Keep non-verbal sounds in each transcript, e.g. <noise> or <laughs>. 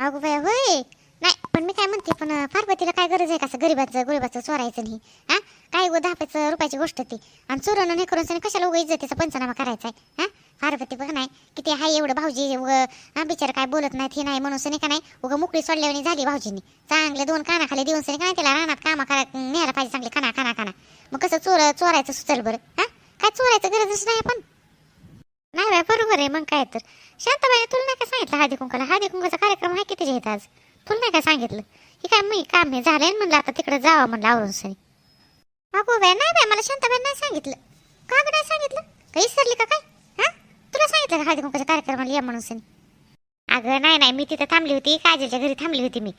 अगो बाय होय. नाही पण मी काय म्हणते पण पार्वतीला काय गरज आहे का असं गरीबाचं गुरिबाचं चोरायचं नाही? हा? काय गो दहा पाच रुपयाची गोष्ट ती? आणि चोरणं हे करून कशाला उगा इज्जतीचा पंचनामा करायचा आहे? हा? पार्वती बघ नाही किती हाय एवढं भाऊजी उग हा बिचार काय बोलत नाहीत हे नाही म्हणून सनी का नाही? उगं मोकळी सोडल्यावानी झाली भाऊजींनी. चांगले दोन कानाखाली देऊन सनी का नाही त्याला रानात कामा करा न्यायला पाहिजे चांगले खाना खाना खाना मग कसं चोर चोरायचं सुचल बरं हा? काय चोरायचं गरजच नाही पण नाही बाय बरोबर आहे मग काय तर. शांताबाई तुला नाही काय सांगितलं हळदी कुंकाला हळदी कुंकाचा कार्यक्रम आहे किती येत आज? तुला नाही काय सांगितलं? हे काय मी काम हे झालंय म्हणलं आता तिकडे जावं म्हणलं आवरून सरी. अगो बाय नाही बाय मला शांताबाई नाही सांगितलं. का गं नाही सांगितलं? काही विसरली का काय? हा? तुला सांगितलं का हळदी कुंकाच्या कार्यक्रमाला या म्हणून सनी अगं नाही नाही मी तिथं थांबली होती काजलच्या घरी थांबली होती मी.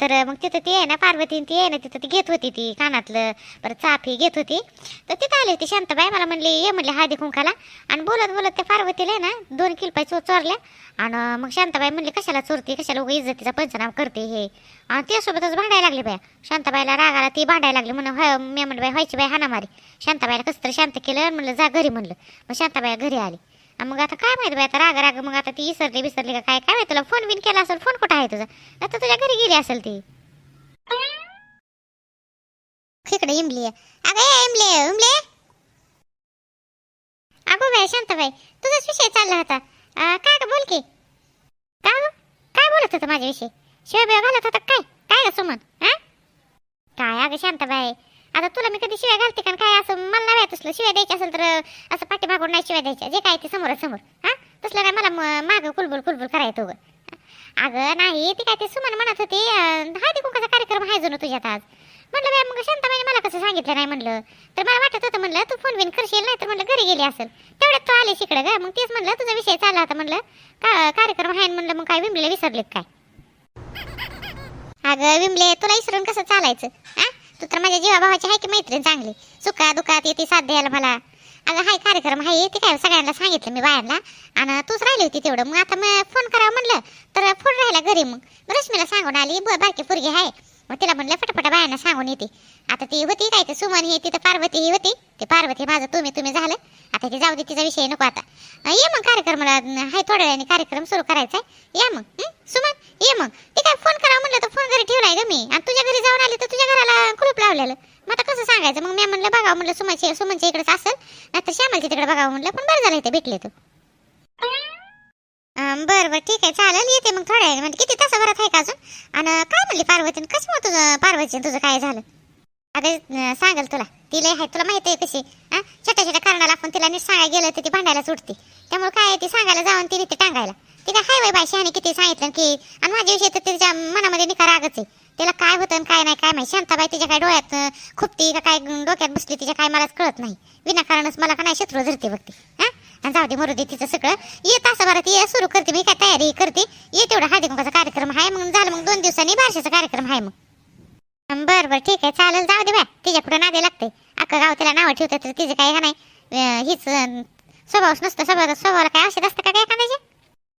तर मग तिथं ती आहे ना पार्वती ती आहे ना तिथं ती घेत होती ती कानातलं परत चाफी घेत होती. तर तिथं आली होती शांताबाई मला म्हणली ये म्हणले हळदी कुंकाला. आणि बोलत बोलत त्या पार्वतीला आहे ना दोन किलपाय चोर चोरल्या आणि मग शांताबाई म्हणली कशाला चोरते कशाला उगा इज्जतीचा पंचनाम करते हे? आणि त्यासोबतच भांडायला लागली बाया. शांताबाईला रागाला ती भांडायला लागली म्हणून "होय, मी म्हणलं बाई व्हायची बाई हाणामारी. शांताबाईला कसं तरी शांत केलं म्हणलं जा घरी म्हणलं. मग शांताबाई घरी आली. मग आता काय माहिती बाई आता राग राग मग आता ती विसरली विसरली का काय? काय माहिती तुला फोन बिन केला असेल फोन कुठं आहे तुझा? आता तुझ्या घरी गेली असेल ती. इकडे इमली अगं इमली इमली. अगो बाई शांताबाई तुझाच विषय चालला होता. काय ग बोल की. काय? काय बोलत होता माझ्याविषयी? शिवाय घालत होता काय? काय ग सुमन? हा काय अगं शांताबाई आता तुला मी कधी शिवाय घालते का? काय असं मला नाही माहीत असलं. शिवाय द्यायची असेल तर असं पाठीमागून नाही शिवाय द्यायच्या. जे काय ते समोर समोर. हा? तसलं काय मला माग कुलबुल कुलबुल करायचं उगं. अगं नाही ती काय ते सुमन म्हणत होती हा ते कुंकाचा कार्यक्रम आहे जुनं तुझ्यात आज? म्हणलं बाय मग शांताबाईने मला कसं सांगितलं नाही? म्हणलं. तर मला वाटत होतं म्हणलं तू फोन बिन करशील नाही तर म्हणलं घरी गेली असेल. तेवढ्यात तू आले शिकडं ग. मग तेच म्हणलं तुझा विषय चालला होता. म्हणलं का कार्यक्रम आहे? म्हणलं मग काय विमले विसरले काय? अगं विमले तुला विसरून कसं चालायचं? हा? तू तर माझ्या जीवाभावाची आहे की मैत्रीण चांगली? सुखा दुखात येते साथ द्यायला मला. अगं हाय कार्यक्रम आहे ते काय सगळ्यांना सांगितलं मी बाहेरला आणि तूच राहिली होती तेवढं. मग आता मग फोन करावं म्हणलं तर फोन राहिला घरी मग. रश्मीला सांगून आली ब बारकी पोरगी आहे मग तिला म्हणलं फटाफट बायांना सांगून येते. आता ती होती काय ते सुमन ही तिथं पार्वती ही होती. ते पार्वती माझं तुम्ही तुम्ही झालं. आता ती जाऊ दे तिचा विषय नको आता. ये मग कार्यक्रमाला हाय थोड्या वेळाने कार्यक्रम सुरू करायचा आहे. या मग सुमन ये मग. ते काय फोन करा म्हणलं तर फोन घरी ठेवलाय ग मी. आणि तुझ्या घरी जाऊन आले तर तुझ्या घराला कुलूप लावलेलं. मग आता कसं सांगायचं? मग मी म्हणलं बघावं म्हणलं सुमनचे सुमनच्या इकडेच असेल. नाहीतर श्यामलच्या तिकडे बघावं म्हणलं पण बरं झालं ते भेटले तू बरं बरं ठीक आहे चालेल येते मग थोड्या म्हणजे किती तासाभरात आहे का अजून? आणि काय म्हणली पार्वतीनं? कसं मग तुझं पार्वती तुझं काय झालं? आता अं, सांगेल तुला. तिला आहे तुला माहिती आहे कशी? हा छोट्या छोट्या कारणाला आपण तिला नीट सांगायला गेलं तर ती भांडायला सुटते. त्यामुळे काय आहे, ती सांगायला जाऊन तिने ते टांगायला. ती काय हाय बाई बाई शहाणी किती सांगितलं की आणि माझ्याविषयी तर तिच्या मनामध्ये निका रागच आहे. तिला काय होतं आणि काय नाही काय माहिती. शांताबाई तिच्या काय डोळ्यात खुपती का काय डोक्यात बसली तिच्या काय मलाच कळत नाही. विनाकारणच मला का नाही शत्रू धरते बघते हा आणि जाऊ दे मरू दे तिचं सगळं. ये तासाभरात ये सुरू करते मी काय तयारी करते. ये तेवढा हळदी कुंकाचा कार्यक्रम आहे मग झालं मग दोन दिवसांनी बारशाचा कार्यक्रम आहे मग. बरं बरं ठीक आहे चालेल जाऊ दे बाय. तिच्या पुढे नादे लागते. अख्खं गाव तिला नावं ठेवतं तर तिचं काय नाही. हीच स्वभावच नसतं स्वभाव स्वभावाला काय औषध असतं का काय एखाद्याचे?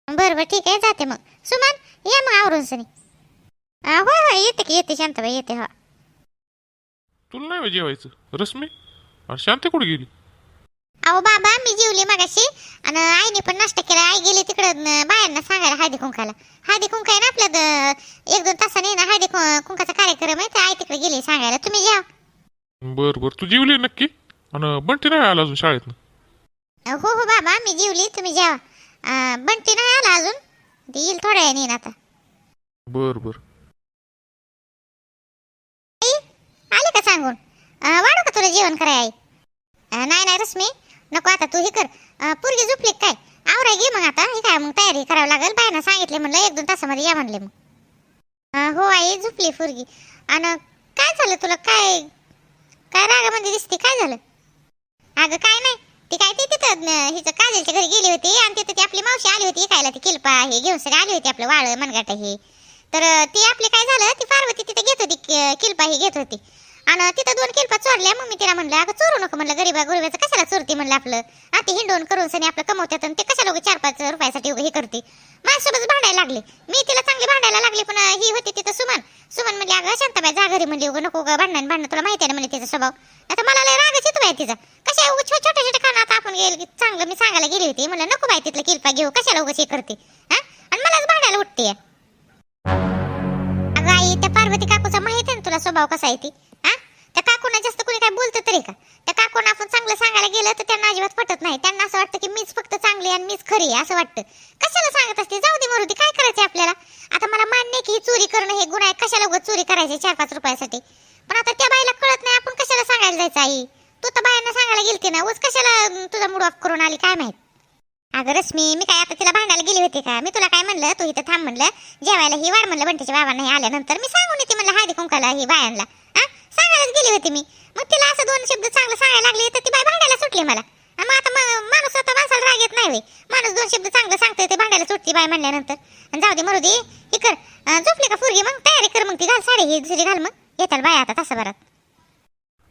बरं बरं ठीक आहे जाते मग. सुमन ये मग आवरून सनी. होय होय येते की येते शांताबाई येते हो. तुला नाही म्हणजे जेवायचं रश्मी? शांती कुठे गेली? अहो बाबा मी जेवली मगाशी. आणि आईने पण नाश्ता केला. आई गेली तिकडं बायांना सांगायला हळदी कुंकाला. हळदी कुंक आहे ना आपल्यात अं, एक दोन तासाने ना हळदी कु- कुंकाचा कार्यक्रम आहे तर आई तिकडे गेली सांगायला. तुम्ही जा बर बर. तू जेवली नक्की? आणि बंटी नाही आला अजून शाळेतनं? हो हो बाबा मी जेवली. तुम्ही जेवा. अं, बंटी नाही आला अजून? ती येईल थोड्या वेळाने येईन आता. बर बर. आले का सांगून? अं, वाढू का तुला जेवण कराय आई? अं, नाही नाही रश्मी. नको आता तू हे कर. अं, पोरगी झोपली काय? आवरा घे मग आता. हे काय मग तयारी करावं लागेल? बायना सांगितले म्हणलं एक दोन तासामध्ये या म्हणले मग. हो आई झोपली पोरगी. आणि काय झालं तुला? काय काय रागामध्ये दिसते? काय झालं? अगं काय नाही. ती काय ती तिथं हिचं काजलच्या घरी गेली होती आणि तिथं ती आपली मावशी आली होती. खायला ती किलपा हे घेऊन सगळी आली होती आपलं वाळ मनगाट हे. तर ती आपली काय झालं? ती पार्वती तिथे घेत होती कि- किलपा हे घेत होती. आणि तिथं दोन किल्पा चोरल्या मग मी तिला म्हणलं अगं चोरू नको म्हणलं गरीबा गरीबाचं कशाला चोरती? म्हणलं आपलं. आता हिंडून करून सनी आपलं कमवतात ते कशाला चार पाच रुपयासाठी उगा हे करते? माझ्यासोबत भांडायला लागले. मी तिला चांगली भांडायला लागली पण ही होती तिथं सुमन. सुमन म्हणली अगं शांताबाई जा घरी म्हणली उगं नको उगा भांडण भांडण तुला माहिती आहे ना म्हणले तिचा स्वभाव. आता मला लय रागच येतो बाई तिचा. कशा छोट छोट्या खाणं आता आपण गेल चांगलं मी सांगायला गेली होती. म्हणलं नको बाई तिथलं किल्पा घेऊ कशाला उगं हे करते? हा? आणि मलाच भांडायला उठते अगं आई त्या पार्वती काकूचा माहिती आहे ना तुला स्वभाव कसा आहे ती? काकूना जास्त कोणी काय बोलतं तरी का? त्या काकून आपण चांगलं सांगायला गेलं तर त्यांना अजिबात पटत नाही. त्यांना असं वाटतं की मीच फक्त चांगली आणि मीच खरी आहे असं वाटतं. कशाला सांगत असते? जाऊ दे मरुदी काय करायचं आपल्याला? आता मला मान्य की चोरी करणं हे गुन्हा आहे. कशाला उगाच चोरी करायची चार पाच रुपयासाठी? पण आता त्या बाईला कळत नाही. आपण कशाला सांगायला जायचं आई? तू तर बायांना सांगायला गेलती ना. उच कशाला तुझा मूड ऑफ करून आली? काय माहीत? अगं रश्मी मी काय आता तिला भांडायला गेली होती का? मी तुला काय म्हणलं? तू इथं थांब म्हणलं. जेवायला ही वाढ म्हणलं. बंटीच्या बाबांना आल्यानंतर मी सांगून येते म्हणलं. हादी कुंकाला ही बायांना. सांगायलाच गेली होती मी. मग तिला असं दोन शब्द चांगलं सांगायला लागले तर ती बाय भांडायला सुटली मला. मग आता माणूस आता माणसाला राग येत नाही माणूस दोन शब्द चांगलं सांगतोय ते भांडायला सुटती बाय म्हणल्यानंतर. आणि जाऊ दे मरू दे हे कर. झोपले का फुरगी मग? तयारी कर मग ती घाल साडी ही दुसरी घाल मग. येताल बाय आता तसं बरं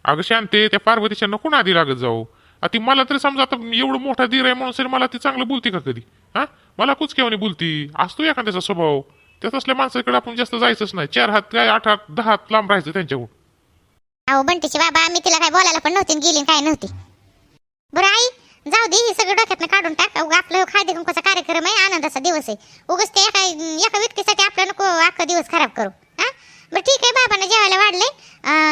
अगं शांते त्या पार्वतीच्या नको आधी लागत जाऊ. ती मला तरी समजा आता एवढं मोठा धीर आहे म्हणून सर मला ती चांगलं बोलते का कधी? हा? मला कुच केव्हा बोलती? असतो एखाद्याचा स्वभाव. त्यात असल्या माणसाकडे आपण जास्त जायचंच नाही. चार हात काय आठ हात दहा हात लांब राहायचं त्यांच्याकडून. अहो बंटीची बाबा मी तिला काय बोलायला पण नव्हती गेली काय नव्हती. बरं आई जाऊ दे हे सगळं डोक्यातनं काढून टाक. आपलं खादी कुंकाचा कार्यक्रम आहे आनंदाचा दिवस आहे. उगाच ते एका एका व्यक्तीसाठी आपलं नको अख्खा दिवस खराब करू. हां? बरं ठीक आहे बाबांना जेवायला वाढले.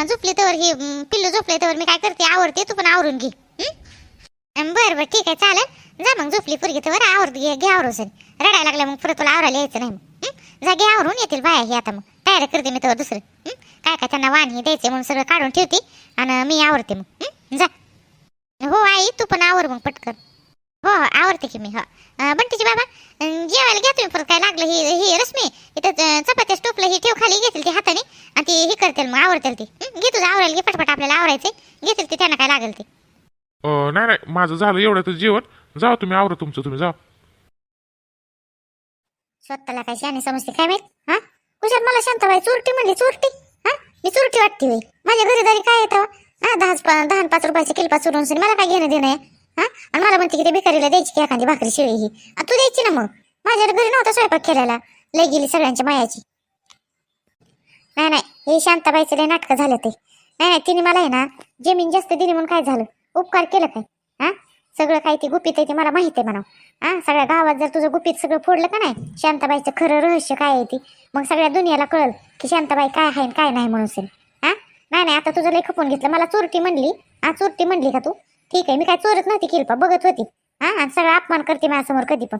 झोपली तर ही पिल्लू झोपले तर मी काय करते आवडते तू पण आवरून घे. बरं बरं ठीक आहे चालेल. जा मग झोपली पुरगी तर बरं आवर घे घे आवरून सर. रडायला लागल्या मग परत तुला आवरायला यायचं नाही मग. जा घे आवरून येतील बाया हे आता मग. तयारी करते मी तर दुसरं. काय काय त्यांना वाण हे द्यायचे म्हणून सगळं काढून ठेवते. आणि मी आवरते मग. हं? जा. हो आई तू पण आवर मग पटकन. हो हो आवडते की मी हो. अं, बंटीची बाबा अं, जेवायला घ्या तुम्ही परत काय लागलं ही ही रश्मी इथं अं, चपात्या स्टोपलं ही ठेव खाली घेतील ती हाताने. आणि ती हे करतील मग आवडतील ती. हं? घे तुझं आवरायला घे पटपट आपल्याला आवरायचे घेतील ती त्यांना काय लागेल ते. अं, नाही नाही माझं झालं एवढं तर जेवण. जा तुम्ही आवरा तुमचं तुम्ही जा स्वतःला काय शाने समजते काय माहीत? हा? कुशात मला शांताबाई चोरटी म्हणली चोरटी. हा मी चोरटी वाटते होई माझ्या घरी तरी काय येतं हा दहा पा- दहा आणि पाच रुपयाचे किल्पा चोरून सनी मला काय घेणं देणं आहे? हा? आणि मला म्हणते की ते भिकारीला द्यायची की एखादी भाकरी शिळी ही. आणि तू द्यायची ना मग. माझ्या घरी नव्हता स्वयंपाक केलेला. लय गेली सगळ्यांच्या मायाची. नाही नाही हे शांताबाईचं लय नाटकं झालं ते. नाही नाही तिने मला आहे ना जमीन जास्त दिली म्हणून काय झालं? उपकार केलं काय? हा? सगळं काय ते गुपित आहे ते मला माहीत आहे म्हणा हा सगळ्या गावात जर तुझं गुपित सगळं फोडलं का नाही शांताबाईचं खरं रहस्य काय आहे ती? मग सगळ्या दुनियाला कळल की शांताबाई काय आहे आणि काय नाही म्हणून सेल हा? नाही नाही आता तुझं लय खपून घेतलं. मला चोरटी म्हणली. हा चोरटी म्हणली का तू? ठीक आहे मी काय चोरत नव्हती किरपा बघत होती. हा आणि सगळं अपमान करते माझ्यासमोर कधी पण.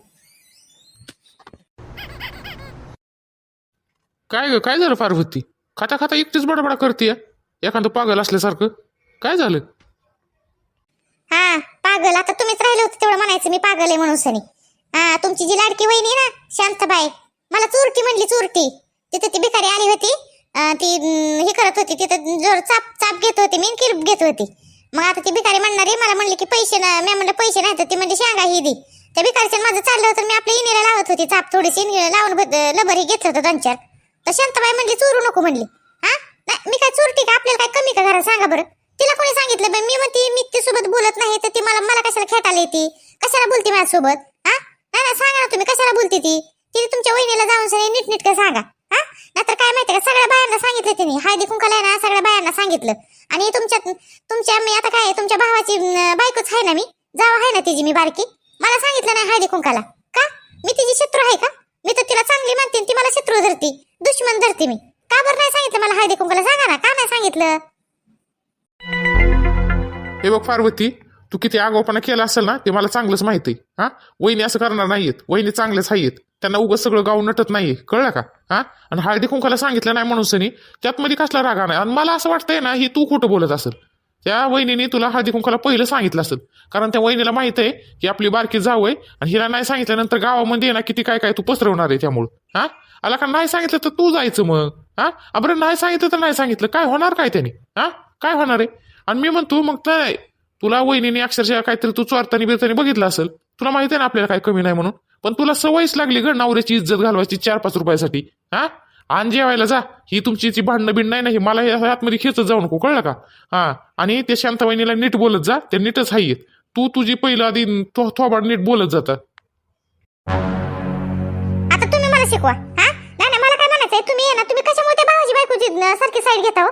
काय ग काय झालं पार्वती खाता खाता एकटीच बडबडा करते एखादं पागल असल्यासारखं. काय झालं? हा पागल आता तुम्हीच राहिले होते तेवढं म्हणायचं मी पागल आहे म्हणून सनी. हा तुमची जी लाडकी वहिनी आहे ना शांतबाई मला चोरटी म्हणली चोरटी. तिथं ती भिकारी आली होती ती हे करत होती तिथं जोर चाप चाप घेत होती मी किरप घेत होती. मग आता ती भिकारी म्हणणारी मला म्हणली की पैसे ना मी म्हणलं पैसे नाही तर ती म्हणजे शेंगा ही दी. त्या भिकारीच्या माझं चाललं होतं मी आपल्या इनेला लावत होती चाप थोडीशी लावून लबरी घेतलं होतं दोन चार. तर शांताबाई म्हणली चोरू नको म्हणली. हा? नाही मी काय चोरटी का? आपल्याला काय कमी का घरा सांगा बरं. तिला कोणी सांगितलं बाई? मी म्हणते मी तिच्यासोबत बोलत नाही तर ती मला मला कशाला खेटायला येते? कशाला बोलते माझ्यासोबत? हा? नाही नाही सांगा ना तुम्ही कशाला बोलते ती? तिने तुमच्या वहिनीला जाऊन सगळे नीट नीट सांगा. हा? नाहीतर काय माहिती का सगळ्या बायांना सांगितलं तिने. हळदी कुंकाला आहे ना सगळ्या बायांना सांगितलं. आणि तुमच्या तुमच्या मी आता काय तुमच्या भावाची अं, बायकोच आहे ना मी? जाव आहे ना तिची मी बारकी? मला सांगितलं नाही हळदी कुंकाला का? मी तिची शत्रू आहे का? मी तर तिला चांगली मानते आणि ती मला शत्रू धरती दुश्मन धरते मी. का बरं नाही सांगितलं मला हळदी कुंकाला सांगा ना का नाही सांगितलं? हे बघ पार्वती तू किती आगाऊपणा केला असेल ना ते मला चांगलंच माहिती आहे. हा? वहिनी असं करणार नाहीयेत. वहिनी चांगलेच आहेत त्यांना उगाच सगळं गाव नटत नाहीये. कळलं का? हा? आणि हळदी कुंकाला सांगितलं नाही म्हणून सनी त्यात मध्ये कसला रागा नाही आणि मला असं वाटतंय ना ही तू खोटं बोलत असेल. त्या वहिनीने तुला हळदी कुंकाला पहिलं सांगितलं असेल. कारण त्या वहिनीला माहीत आहे की आपली बारकी जाऊ आहे आणि हिला नाही सांगितल्यानंतर गावामध्ये ना किती काय काय तू पसरवणार आहे त्यामुळं. हा? आला का नाही सांगितलं तर तू जायचं मग. हा? बरं नाही सांगितलं तर नाही सांगितलं. काय होणार काय त्याने? हा? काय होणार आहे? आणि मी म्हणतो मग तर तुला वहिनीने अक्षरशः काहीतरी तू चोरतानी बिरतानी बघितलं असेल. तुला माहिती आहे ना आपल्याला काय कमी नाही म्हणून. पण तुला सवयच लागली गड नवऱ्याची इज्जत घालवायची चार पाच रुपयासाठी. हा? आणि जेवायला जा. ही तुमची जी भांडणं बिंड नाही नाही मला हे आतमध्ये खेचत जाऊ नको. कळलं का? हा. आणि ते शांत वहिनीला नीट बोलत जा. ते नीटच हाय तू तुझी पहिलं आधी थो थोबाड नीट बोलत जात. आता तुम्ही मला शिकवा. हा? नाही मला काय म्हणायचंय? तुम्ही ना. तुम्ही कशामुळे त्या भावाची बायकोची सारखी साईड घेता हो?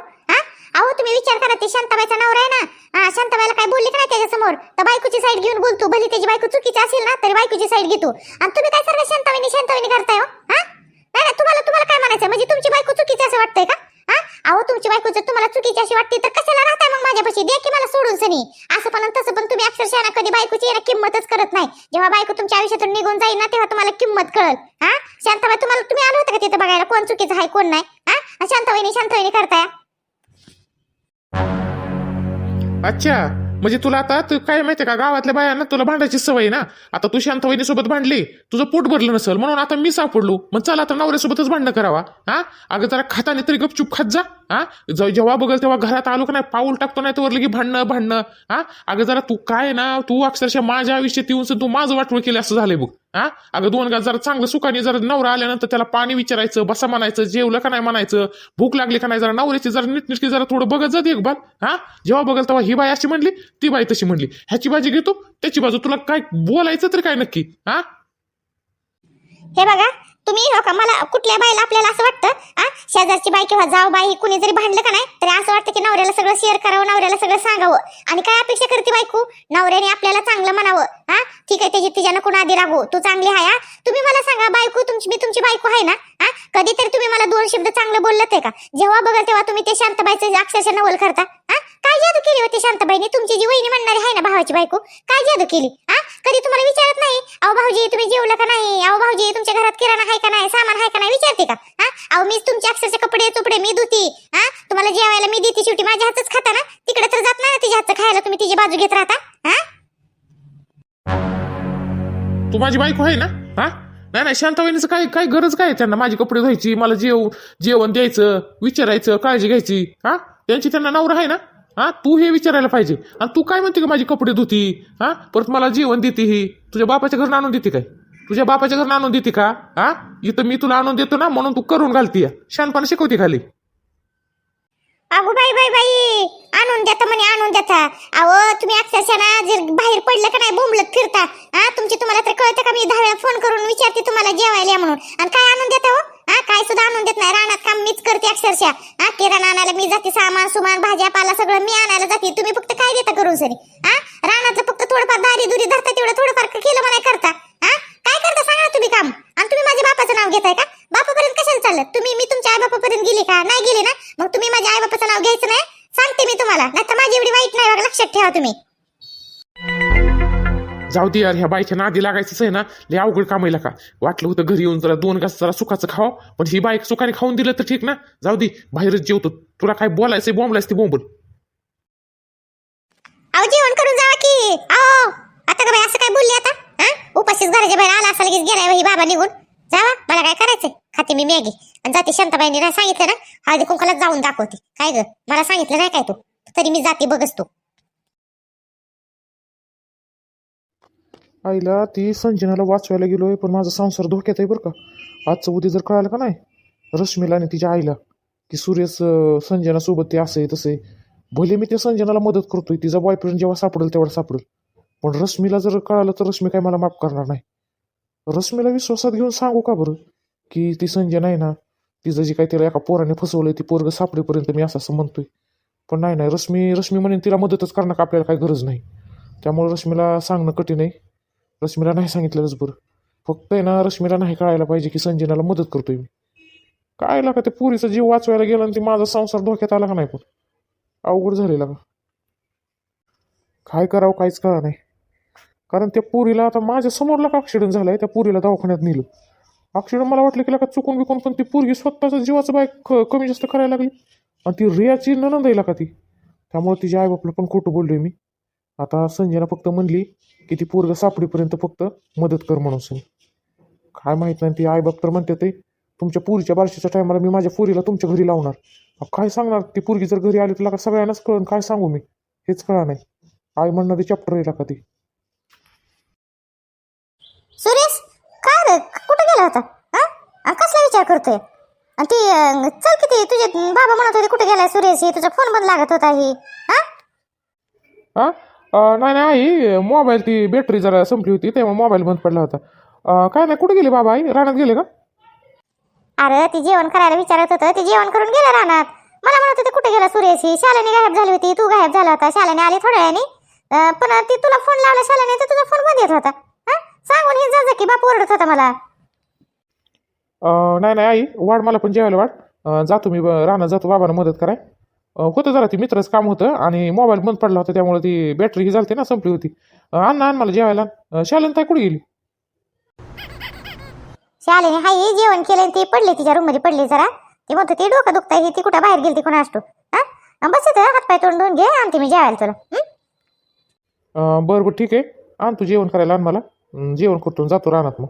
अहो तुम्ही विचार करा ते शांताबाईचा नवरा आहे ना. शांताबाईला काय बोलली का नाही त्याच्यासमोर. तर बायकोची साईड घेऊन बोलतो. भली त्याची बायको चुकीची असेल ना तरी बायकोची साईड घेतो. आणि तुम्ही काय सारखं शांताबाईने शांताबाईने करताय हो? हा? नाही तुम्हाला तुम्हाला काय म्हणायचं म्हणजे तुमची बायको चुकीची असं वाटतंय का? हा? अहो तुमची बायको जर तुम्हाला चुकीची अशी वाटते तर कशाला राहताय मग माझ्यापाशी? दे की मला सोडून सनी. असं पण तसं पण तुम्ही अक्षरशः ना कधी बायकोची ना किंमतच करत नाही. जेव्हा बायको तुमच्या आयुष्यातून निघून जाईल ना तेव्हा तुम्हाला किंमत कळल. हा? शांताबाई तुम्हाला तुम्ही आलो होता का तिथं बघायला? कोण चुकीचं आहे कोण नाही? हा? शांताबाईने शांताबाईने करताय? अच्छा. म्हणजे तुला आता तू काय माहितीये का गावातल्या बायांना तुला भांडायची सवय ना? आता तू शांत सोबत भांडली तुझं पोट भरलं नसेल म्हणून आता मी सापडलो. मग चला आता नवऱ्यासोबतच भांडणं करावा हा? अगं जरा खाताने तरी गपचूप खात जा हा? जेव्हा बघल तेव्हा घरात आलो का नाही पाऊल टाकतो नाही तर की भांडणं भांडणं हा? अगं जरा तू काय ना तू अक्षरशः माझ्या आयुष्यात येऊन तू माझं वाटवळ केलं असं झालंय बघ. हा? अगं दोन गाल जरा चांगलं सुखाने जरा नवरा आल्यानंतर त्याला पाणी विचारायचं बसा म्हणायचं जेवलं का नाही म्हणायचं भूक लागली का नाही जरा नवऱ्याची जरा नीटनिटकी जरा थोडं बघत जा एक बाल हा? जेव्हा बघल तेव्हा ही बाई अशी म्हणली ती बाई तशी म्हणली. ह्याची बाजी घेतो त्याची बाजू तुला काय बोलायचं तर काय नक्की हा? हे बघा तुम्ही हो का मला कुठल्या बाईला आपल्याला असं वाटतं? आ? शेजारची बाई किंवा जाव बाई कुणी जरी भांडलं का नाही तरी असं वाटतं की नवऱ्याला सगळं शेअर करावं नवऱ्याला सगळं सांगावं. आणि काय अपेक्षा करते बायको? नवऱ्याने आपल्याला चांगलं म्हणावं. हा ठीक आहे त्याची तिच्यानं नको आधी रागू तू चांगली आहे हा तुम्ही मला सांगा बायको तुमची मी तुमची बायको आहे ना? हा कधीतरी तुम्ही मला दोन शब्द चांगलं बोललत आहे का? जेव्हा बघा तेव्हा तुम्ही ते शांतबाईचं अक्षरशः नवल करता. हा काय जादू केली होती शांतबाईने? तुमची जी वहिनी म्हणणारी आहे ना भावाची बायको? काय जादू केली? कधी तुम्हाला विचारत नाही अहो भाऊजी तुम्ही जेवलं का नाही? अहो भाऊजी तुमच्या घरात किराणा आहे का नाही? सामान आहे का नाही? विचारते का? हा? अहो मीच तुमच्या अक्षरचे कपडे तुपडे मी धुती. हा? तुम्हाला जेवायला मी देते शेवटी. माझ्या हातच खाता ना? तिकडे तर जात नाही तिच्या हातचं खायला. तुम्ही तिची बाजू घेत राहता? हा? तू माझी बायको आहे ना? हा? नाही नाही शांताबाईनीचं काय काय गरज काय त्यांना? माझी कपडे धुवायची मला जेव जेवण द्यायचं विचारायचं काळजी घ्यायची. हा? त्यांची त्यांना नवरा आहे ना? हा? तू हे विचारायला पाहिजे. आणि तू काय म्हणते का माझी कपडे धुती? हा? परत मला जेवण देते ही. तुझ्या बापाच्या घरून आणून देते काय? तुझ्या बापाच्या घरून आणून देते का? हा? इथं मी तुला आणून देतो ना म्हणून तू करून घालती. शानपणा शिकवते खाली. अहो बाई बाई बाई. आणून देता म्हणे आणून देता. अहो तुम्ही अक्षरशः ना जर बाहेर पडलं का नाही बोंबलत फिरता. हा? तुमची तुम्हाला तर कळतं का मी दहा वेळा फोन करून विचारते तुम्हाला जेवायला म्हणून. आणि काय आणून देता हो? हा काय सुद्धा आणून देत नाही. रानात काम मीच करते अक्षरशः. हा किराणा आणायला मी जाते सामान सुमान भाज्यापाला सगळं मी आणायला जाते. तुम्ही फक्त काय देता करून सरी? हा रानातलं फक्त थोडंफार दारी दुरी धरता तेवढं थोडंफार केलं मला करता. हा काय करता सांगा तुम्ही काम. आणि तुम्ही माझ्या बापाचं नाव घेताय का? बापापर्यंत कशाला चाललं? तुम्ही मी तुमच्या आई बापापर्यंत गेली का? नाही गेली ना? मग तुम्ही माझ्या आई बापाचं नाव घ्यायचं नाही? सांगते मी तुम्हाला. नाही तर माझी एवढी वाईट नाही लक्षात ठेवा तुम्ही. जाऊ दे यार ह्या बाईच्या नादी लागायचंच आहे ना. लय अवघड कामायला का वाटलं होतं घरी येऊन जरा दोन घास जरा सुखाचं खावं पण ही बाईक सुखाने खाऊन दिलं तर ठीक ना. जाऊ दे बाहेरच जेवतो. तुला काय बोलायचंय बोंबलायच ती बोंबल. अहो जेवण करून जावा की. अहो आता का बाई असं काय बोलली आता? हा? उपाशीच घराच्या बाहेर आला असा लगेच गेलाय ही बाबा निघून. जावा मला काय करायचंय? खाते मी मॅगी. आणि जाते शांताबाईने काय सांगितलं ना हळदी कुंकाला जाऊन दाखवते. काय ग? मला सांगितलं नाही काय तू? तरी मी जाते बघच तू. आईला ती संजनाला वाचवायला गेलोय पण माझा संसार धोक्यात आहे बरं का. आजचं उद्या जर कळालं का नाही रश्मीला आणि तिच्या आईला की सूर्य संजनासोबत ते असं आहे तसं आहे. भले मी त्या संजनाला मदत करतोय तिचा बॉयफ्रेंड जेव्हा सापडेल तेवढा सापडेल. पण रश्मीला जर कळालं तर रश्मी काय मला माफ करणार नाही. रश्मीला विश्वासात घेऊन सांगू का बरं की ती संजना आहे ना तिचं जे काही तिला एका पोराने फसवलंय ती पोरग सापडेपर्यंत मी असं असं म्हणतोय. पण नाही नाही रश्मी रश्मी म्हणेन तिला मदतच करणं का आपल्याला काही गरज नाही. त्यामुळे रश्मीला सांगणं कठीण आहे. रश्मीला नाही सांगितलंच बरं फक्त आहे ना रश्मीला नाही कळायला पाहिजे की संजनाला मदत करतोय मी. काय का ते पुरीचा जीव वाचवायला गेला आणि ते माझा संसार धोक्यात आला का नाही पण? अवघड झालेला का? काय करावं काहीच कळा नाही. कारण त्या पुरीला आता माझ्या समोरला का ॲक्सिडेंट झालाय? त्या पुरीला दवाखान्यात नेलं. ॲक्सिडेंट मला वाटलं की का चुकून बिकून पण ती पोरगी स्वतःचा जीवाचं बाय क- कमी जास्त करायला लागली. आणि ती रियाची ननंद येईल का ती. त्यामुळे तिच्या आईबापला पण खोटं बोललोय मी. आता संजना फक्त म्हणली की ती पोरग सापडीपर्यंत फक्त मदत कर म्हणून सांग काय माहीत नाही ती आईबाप तर म्हणते ते तुमच्या पुरीच्या बारशीच्या टायमाला मी माझ्या पुरीला तुमच्या घरी लावणार. काय सांगणार? ती पोरगी जर घरी आली का सगळ्यांनाच कळण काय सांगू मी? हेच कळा नाही. आई म्हणणार चॅप्टर येईल का ती? सुरेश काय रे? कुठे गेला होता? हा? कसला विचार करतोय? आणि ती चल किती तुझे बाबा म्हणत होते कुठे गेलाय सुरेश? ही तुझा फोन बंद लागत होता ही. हा? हा? नाही नाही आई मोबाईल ती बॅटरी जरा संपली होती तेव्हा मोबाईल बंद पडला होता. अं, काय नाही कुठे गेली बाबा आई? रानात गेले का? अरे ती जेवण करायला विचारत होतं ती जेवण करून गेलं रानात. मला म्हणत होते कुठे गेला सुरेश? ही शालेने गायब झाली होती तू गायब झाला होता शालेने आली थोड्या वेळाने. अं, पण ती तुला फोन लावला शालेने तर तुझा फोन बंद येत होता. हा? सांगून ही जा की बाप ओरडत होता मला. अं, नाही नाही आई वाढ मला पण जेवायला वाढ. अं, जातो मी ब- रानात जातो बाबांना मदत कराय. होतं जरा ती मित्राचं काम होतं आणि मोबाईल बंद पडला होता त्यामुळे ती बॅटरी ही झालते ना संपली होती. अं, आण ना आण मला जेवायला. शालन ताई कुठे गेली? शालेने हाय जेवण केलं ती पडली तिच्या रूममध्ये पडली जरा. ती म्हणतो ती डोकं दुखताय ती कुठं बाहेर गेली ती कोणा असतो? हा? बस इथं हातपाय तोंड धुवून घे आणते मी जेवायला तुला. हं? बरं बरं ठीक आहे. आण तू जेवण करायला आण मला. जेवण करतो जातो रानात मग.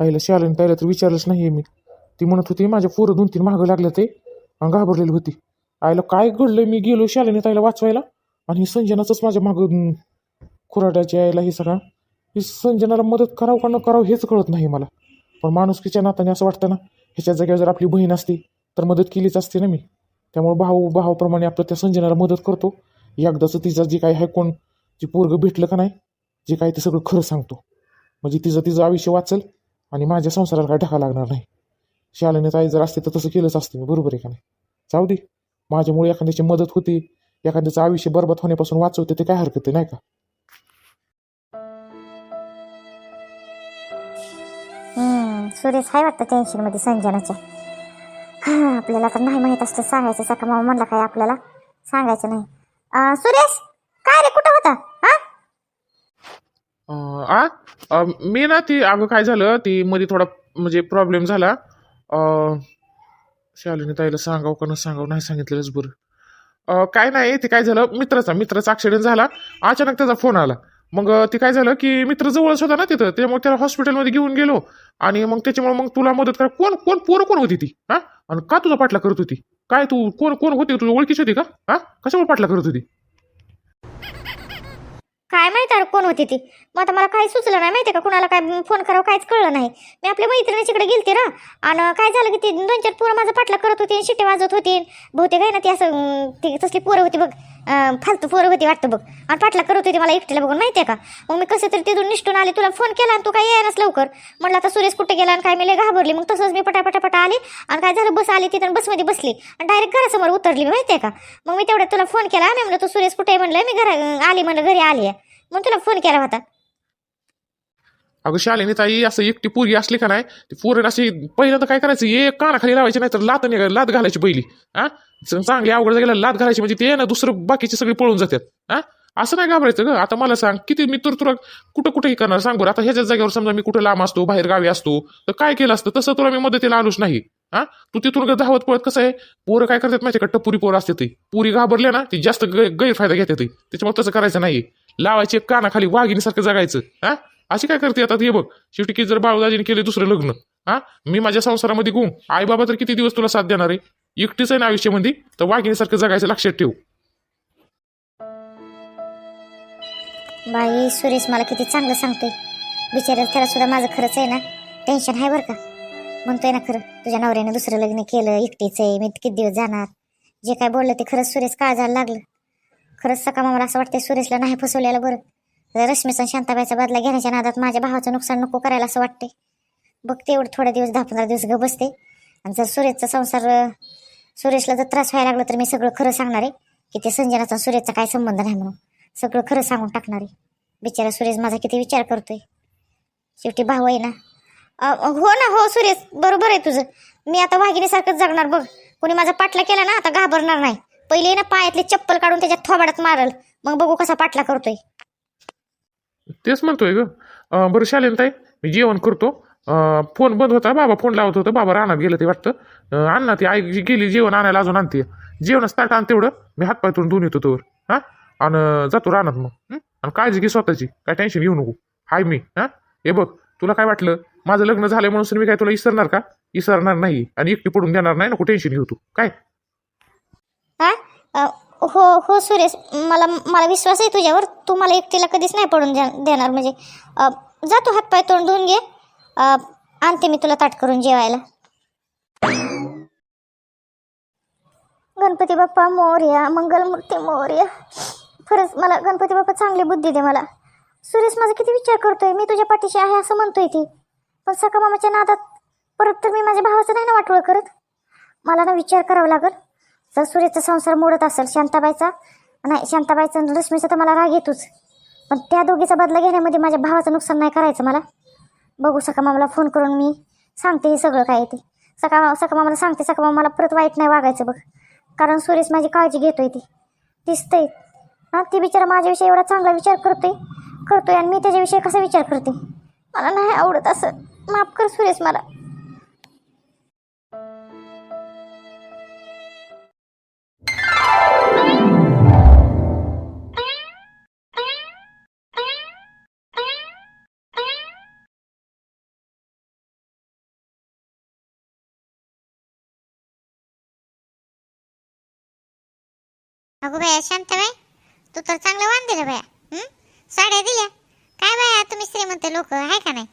आईला शालन ताईला तर विचारलंच नाही मी. ती म्हणत होती माझ्या पोरं दोन तीन मागं लागलं ते. आणि घाबरलेली होती. आईला काय घडलं मी गेलो शालेने ताईला वाचवायला आणि ही संजनाचंच माझ्या मागं खुराड्याच्या आईला हे सगळं. ही संजनाला मदत करावं का न करावं हेच कळत नाही मला. पण माणुसकीच्या नात्याने असं वाटतं ना ह्याच्या जागेवर जर आपली बहीण असती तर मदत केलीच असते ना मी. त्यामुळे भाऊ भावाप्रमाणे आपलं त्या संजनाला मदत करतो. एकदाचं तिचं जे काय आहे कोण जे पोरगं भेटलं का नाही जे काय ते सगळं खरं सांगतो. म्हणजे तिचं तिचं आयुष्य वाचल आणि माझ्या संसाराला काय ढका लागणार नाही. शालेने ताई जर असते तर तसं केलंच असते मी. बरोबर आहे का नाही? जाऊ दे. माझ्यामुळे एखाद्याची मदत होती एखाद्याचं आयुष्य बरबाद होण्यापासून वाचवते ते काय हरकत आहे नाही का? हम्म, सुरेश हाय वाटतं टेन्शनमध्ये संजनाच्या? हा आपल्याला तर नाही माहीत असतं सांगायचं सका मामा म्हणला काय आपल्याला? सांगायचं नाही. सुरेश काय रे कुठं होता? हा? आ? मी ना ती अगं काय झालं ती मध्ये थोडा म्हणजे प्रॉब्लेम झाला. शालिनी ताईला सांगावं का न सांगावं? नाही सांगितलेलंच बरं. काय नाही ते काय झालं? मित्राचा मित्राचा ॲक्सिडेंट झाला. अचानक त्याचा फोन आला. मग ते काय झालं की मित्र जवळच होता ना तिथं. त्यामुळे त्याला हॉस्पिटलमध्ये घेऊन गेलो. आणि मग त्याच्यामुळे मग तुला मदत करा कोण कोण पोरं कोण होती ती? हा? आणि का तुझा पाठला करत होती? काय तू कोण कोण होती? तुझी ओळखीची होती का? हा? कशामुळे पाठला करत होती? काय माहीत अरे कोण होती ती? मग आता मला काही सुचलं नाही माहिती का? कुणाला काय फोन करावं काहीच कळलं नाही. मी आपल्या मैत्रिणीच्याकडे गेलते ना. आणि काय झालं की ती दोन चार पोरं माझा पाठला करत होती शिट्टे वाजवत होती. बहुतेक आहे ना ती असं ते ती तसली पोरं होती बघ. फालतू पोरं होती वाटतं बघ. आणि पाठला करत होती मला एकटीला बघून माहिती आहे का? मग मी कसं तरी तिथून निष्ठून आले. तुला फोन केला आणि तू काय येणार लवकर. म्हणलं आता सुरेश कुठे गेला आणि काय मी लय घाबरली. मग तसंच मी पटापटापटा आली आले आणि काय झालं? बस आली तिथं बसमध्ये बसली. आणि डायरेक्ट घरासमोर उतरली माहिती आहे का? मग मी तेवढ्या तुला फोन केला. मी म्हणलं तू सुरेश कुठे म्हणलं मी घरा आली. म्हणलं घरी आली आहे. म्हणून तुला फोन केला होता. अगं शालेने ताई असं एकटी पोरगी असली का नाही ती पोरण अशी तर काय करायचं एक कानाखाली लावायची नाही तर लात नाही लात घालायची पहिली हा चांगली अवघड गेला लात घालायची म्हणजे ते ना दुसरं बाकीचे सगळे पळून जातात हा असं नाही घाबरायचं ग. आता मला सांग किती मी तर तुला कुठं कुठेही करणार सांग बरं. आता ह्याच्याच जागेवर समजा मी कुठं लांब असतो बाहेर गावी असतो तर काय केलं असतं? तसं तुला मी मदतीला आलोच नाही हा तू तिथून धावत पळत कसं आहे? पोरं काय करतात माहिती का? टपुरी पोरं असते ती. पुरी घाबरल्या ना ती जास्त गैरफायदा घेतात ती. त्याच्यामुळे तसं करायचं नाही लावायची कानाखाली वाघिणीसारखं जगायचं हा? अशी काय करते आता हे बघ? शेवटी की जर बाळूदाजीने केले दुसरं लग्न हा? मी माझ्या संसारामध्ये गुंग आई बाबा तर किती दिवस तुला साथ देणार आहे? एकटीच आहे ना आयुष्यामध्ये? तर वाघिणीसारखं जगायचं लक्षात ठेव. बाई सुरेश मला किती चांगलं सांगतोय. बिचाऱ्याला त्याला सुद्धा माझं खरंच आहे ना? टेन्शन आहे बरं का? म्हणतोय ना खरं तुझ्या नवऱ्याने दुसरं लग्न केलं एकटीच आहे मी किती दिवस जाणार? जे काय बोललं ते खरंच सुरेश काळजाला लागलं. खरंच सका मला असं वाटतंय सुरेशला नाही फसवलेलं बरं. रश्मीचा शांताबाईचा बदला घेण्याच्या नादात माझ्या भावाचं नुकसान नको करायला असं वाटते बघ तेवढं थोडे दिवस दहा पंधरा दिवस ग बसते. आणि जर सुरेशचा संसार सुरेशला जर त्रास व्हायला लागला तर मी सगळं खरं सांगणार आहे. की ते संजनाचा सुरेशचा काय संबंध नाही म्हणून. सगळं खरं सांगून टाकणार आहे. बिचारा सुरेश माझा किती विचार करतोय. शेवटी भाऊ आहे ना. हो ना हो सुरेश बरोबर आहे तुझं. मी आता वाघिणीसारखंच जगणार बघ. कोणी माझा पाठला केला ना आता घाबरणार नाही. पहिले ना पायातले चप्पल काढून त्याच्या थोबाडात मारल मग बघू कसा पाठला करतोय. तेच म्हणतोय ग. अं, बरं शालेन ताई मी जेवण करतो. अं, फोन बंद होता बाबा फोन लावत होता बाबा रानात गेलं ते वाटतं. अं, आण ना ती आई जी गेली जेवण आणायला अजून आणते. जेवण स्टार्ट आण तेवढं मी हातपाय तोडून दोन येतो तोवर. हा? आणि जातो रानात मग. हं? आणि काळजी घे स्वतःची काय टेन्शन घेऊ नको. हाय मी हा? हे बघ तुला काय वाटलं? माझं लग्न झालं म्हणून मी काय तुला इसरणार का? इसरणार नाही. आणि एकटी पडून देणार नाही नको टेन्शन घेऊ तू. काय? हां? हो हो सुरेश मला मला विश्वास आहे तुझ्यावर. तू मला एकटीला कधीच नाही पडून दे- देणार. म्हणजे जा तू हातपाय तोंड धुवून घे. आणते मी तुला ताट करून जेवायला. गणपती बाप्पा मोर्या मंगलमूर्ती मोर्या. खरंच मला गणपती बाप्पा चांगली बुद्धी दे मला. सुरेश माझा किती विचार करतोय? मी तुझ्या पाठीशी आहे असं म्हणतोय ती. पण सका मामाच्या नादात परत तर मी माझ्या भावाचं नाही ना वाटोळ करत. मला ना विचार करावा लागेल. जर सुरेशचा संसार मोडत असेल शांताबाईचा नाही शांताबाईचा लक्ष्मीचा तर मला राग येतोच. पण त्या दोघीचा बदला घेण्यामध्ये माझ्या भावाचं नुकसान नाही करायचं मला. बघू सका मामाला फोन करून मी सांगते हे सगळं काय आहे ते. सका सका मामाला सांगते सका मामाला परत वाईट नाही वागायचं बघ. कारण सुरेश माझी काळजी घेतोय ती. दिसतंय. हां ती बिचारा माझ्याविषयी एवढा चांगला विचार करतोय करतोय आणि मी त्याच्याविषयी कसा विचार करते? मला नाही आवडत असं. माफ कर सुरेश मला. अगो बाया शांत भाई तू तर चांगलं वाण दिलं बाया. साड्या दिल्या. काय बाया तुम्ही श्रीमंत लोक आहे का नाही?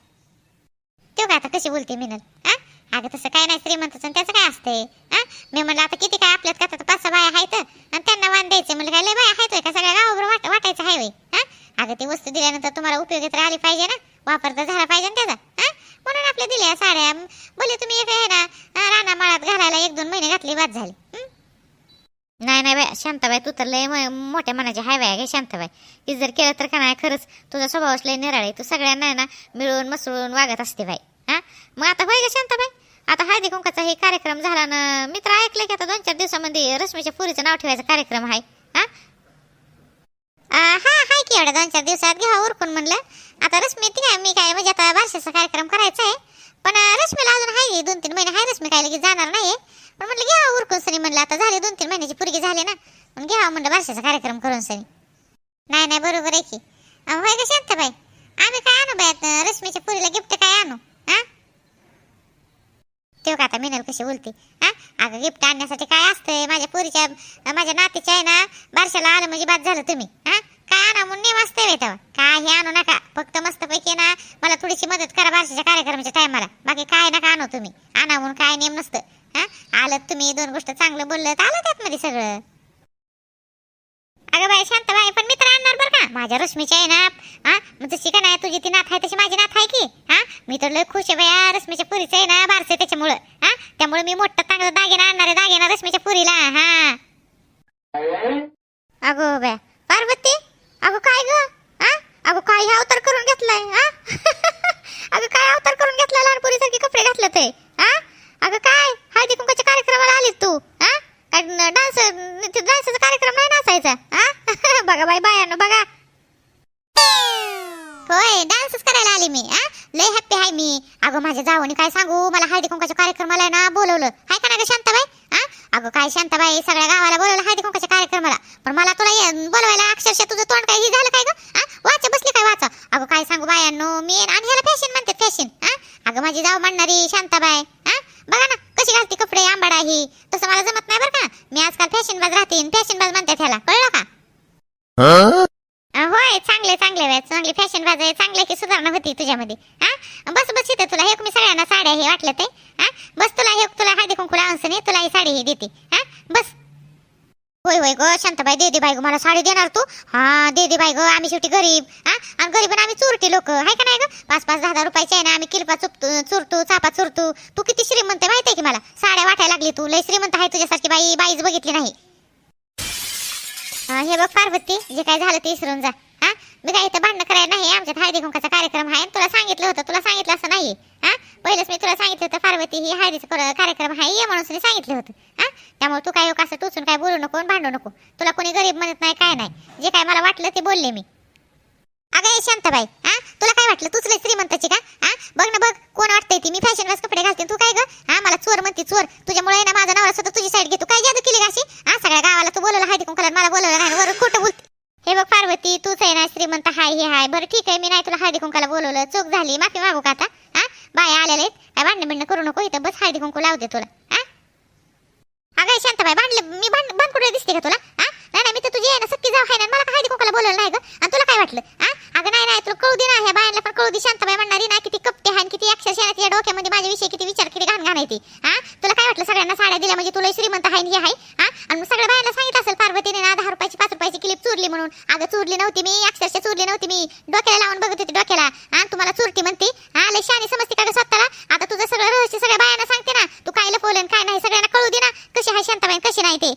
तो का आता कशी बोलते मिनल हा अगं तसं काय नाही श्रीमंतचं त्याचं काय असतंय? हा मी म्हणलं आता किती काय आपल्यात का तर पाच सहा बाया आहेत आणि त्यांना वाण द्यायचे. म्हणलं काय लय बाया आहेत का? सगळ्या गावावर वाट वाटायचं आहे होय. हा अगं ती वस्तू दिल्यानंतर तुम्हाला उपयोगी तर आली पाहिजे ना. वापरता झाला पाहिजे ना त्याचा. हा म्हणून आपल्या दिल्या साड्या. बोले तुम्ही एक आहे ना आ, राणा घालायला एक दोन महिने घातली बाद झाली. नाही बाय शांताबाई तू तर लय म- मोठ्या मनाची हाय बाय गे शांताबाई. की जर केलं तर का नाही? खरंच तुझा स्वभावच लय निराळे तू सगळ्यांना आहे ना मिळून मसळून वागत असते बाई. हा? मग आता होय ग शांताबाई? आता हळदी कुंकाचा हे कार्यक्रम झाला ना मित्र ऐकलं की आता दोन चार दिवसामध्ये रश्मीच्या पुरीचं नाव ठेवायचा कार्यक्रम आहे. हा? हा हाय की एवढ्या दोन चार दिवसात घ्या उरकून म्हणलं. आता रश्मी ती काय मी काय म्हणजे आता बारशाचा कार्यक्रम करायचा आहे पण रश्मीला अजून हाय दोन तीन महिने हाय रश्मी काय लगेच जाणार नाही पण म्हटलं घ्या उरकून सनी. म्हणलं आता झाले दोन तीन महिन्याची पुरगी झाली ना. मग घ्या म्हणलं भाषेचा कार्यक्रम करून सनी. नाही नाही बरोबर आहे की. अं, होय का शांताबाई. आम्ही काय आणू बाय रश्मीच्या पुरीला गिफ्ट काय आणू? हा तेव्हा का आता मिनल कशी बोलते? हा अगं गिफ्ट आणण्यासाठी काय असतंय? माझ्या पुरीच्या माझ्या नातीच्या आहे ना बारशाला आलं म्हणजे बाद झालं तुम्ही. हा काय आणा म्हणून नेम असतंय बाई तेव्हा. काही आणू नका. फक्त मस्तपैकी ना मला थोडीशी मदत करा बारशाच्या कार्यक्रमाच्या टायमाला बाकी काय नका आणू तुम्ही. आणा म्हणून काय नेम नसतं. हा? आलं तुम्ही दोन गोष्ट चांगलं बोललं तर आलं त्यातमध्ये सगळं. अगं बाई शांत बाई पण मी तर आणणार बरं का? माझ्या रश्मीच्या आहे ना हा? मग जशी का नाही तुझी ती नाथ आहे तशी माझी नाथ आहे की? हा? मी तर लय खुश आहे बाया रश्मीच्या पुरीचं आहे ना बारसं त्याच्यामुळं. हा? त्यामुळे मी मोठं चांगलं दागिना आणणार आहे दागिना रश्मीच्या पुरीला हा. अगो बाय पार्वती अगो काय ग? हा? अगो काय हे अवतार करून घेतलाय हा? <laughs> अगं काय अवतार करून घेतला लहानपुरीसारखे कपडे घातले ते हा? अगं काय? हळदी कुंकाच्या कार्यक्रमाला आलीस तू हा डान्स डान्सचा कार्यक्रम नाही नाचायचा हा <laughs> बघा बाई बायानो बघा. होय डान्सच करायला आली मी हा लय हॅप्पी आहे मी. अगं माझ्या जावणी काय सांगू? मला हळदी कुंकाच्या कार्यक्रमाला ना बोलवलं. हाय का ना ग शांताबाई? हा अगं काय शांताबाई सगळ्या गावाला बोलवलं हळदी कुंकाच्या कार्यक्रमाला. पण मला तुला बोलवायला अक्षरशः तुझं तोंड काय हे झालं काय गं? हा वाचा बसली काय वाचा? अगं काय सांगू बायांनो? मी आणि ह्याला फॅशन म्हणते फॅशन हा अगं माझी जाव म्हणणारी शांताबाई हा बघा ना कशी घालते कपडे आंबाडा ही. तसं मला जमत नाही बरं का. मी आजकाल फॅशन बाज राहते फॅशन बाज म्हणते त्याला कळलं का? होय चांगले चांगले वेळ चांगली फॅशन बाज आहे चांगले की सुधारणा होती तुझ्यामध्ये. हा? बस बस इथे तुला. हे मी सगळ्यांना साड्या हे वाटलं ते. हा? बस तुला हे तुला हळदी कुंकू लावून तुला ही साडी ही देते. हा? बस. होय होय ग शांताबाई दे दे बाई ग मला साडी देणार तू? हा दे दे बाई ग आम्ही शेवटी गरीब हा? आणि गरीब आणि आम्ही चुरटी लोक आहे का नाही ग? पाच पाच दहा दहा रुपयाचे आहे ना आम्ही किलपा चुपतो चुरतो चापा चुरतो. तू किती श्रीमंत आहे माहिती आहे की मला? साड्या वाटायला लागली तू लय श्रीमंत आहे तुझ्यासारखी बाई बाईच बघितली नाही. हे बघ पार्वती जे काय झालं ते इसरून जा. मी काय इथं भांडणं करायला नाही आमच्यात हळदी कुंकाचा कार्यक्रम आहे. तुला सांगितलं होतं तुला सांगितलं असं नाही. हा? पहिलेच मी तुला सांगितलं होतं पार्वती ही हळदीचा कार्यक्रम आहे ये म्हणून सांगितलं होतं. हा? त्यामुळे तू काय हो असं टोचून काय बोलू नको भांडू नको. तुला कोणी गरीब म्हणत नाही काय नाही. जे काय मला वाटलं ते बोलले मी. अगं शांताबाई हा? तुला काय वाटलं? तूच लय श्रीमंताची का? हा? बघ ना बघ कोण वाटतंय ती? मी फॅशन वाज कपडे घालते. तू काय ग? हा? मला चोर म्हणते चोर. तुझ्यामुळे ना माझा नवरा स्वतः तुझी साईड घेतो. काय जादू केली का अशी? हा सगळ्या गावाला तू बोलवलं हळदी कुंकाला मला बोलवलं नाही वरून खोटं बोलते. हे तूच आहे ना श्रीमंत हाय हे हाय. बरं ठीक आहे मी नाही तुला हळदी कुंकाला बोलवलं. चूक झाली. माफी मागू का आता? हा? बाय आलेले आहेत. काय भांडण बिंडणं करू नको इथं. बस हळदी कुंकू लावते तुला. हा? अगं शांताबाई भांडले मी भांड भांड कुठे दिसते का तुला? हा? नाही नाही मी तर तुझी आहे ना सक्की जाऊ आहे ना. मला हळदी कुंकाला बोलवलं नाही ग? आणि तुला काय वाटलं? हा? अगं नाही नाही तुला कळू दे ना ह्या बायांना पण कळू दे. शांताबाई म्हणणारी ना किती कपटे आहे आणि किती अक्षरशः तिच्या डोक्यामध्ये माझ्याविषयी किती विचार किती घाण घाण येते हा? तुला काय वाटलं सगळ्यांना साड्या दिल्या म्हणजे तुला श्रीमंत आहे हे आहे? हा? आणि मग सगळ्या बायांना सांगितलं असेल पार्वतीने ना दहा रुपयाची पाच रुपयाची क्लिप चुरली म्हणून. अगं चुरली नव्हती मी अक्षरशः चुरली नव्हती मी. डोक्याला लावून बघत होती डोक्याला. हा? तुम्हाला चुरती म्हणते. हा लय शानी समजते का स्वतःला? आता तुझं सगळं रहस्य सगळ्या बायांना सांगते ना. तू काय लपवलं काय नाही सगळ्यांना कळू दे ना. कशी आहे शांताबाई कशी नाही ते?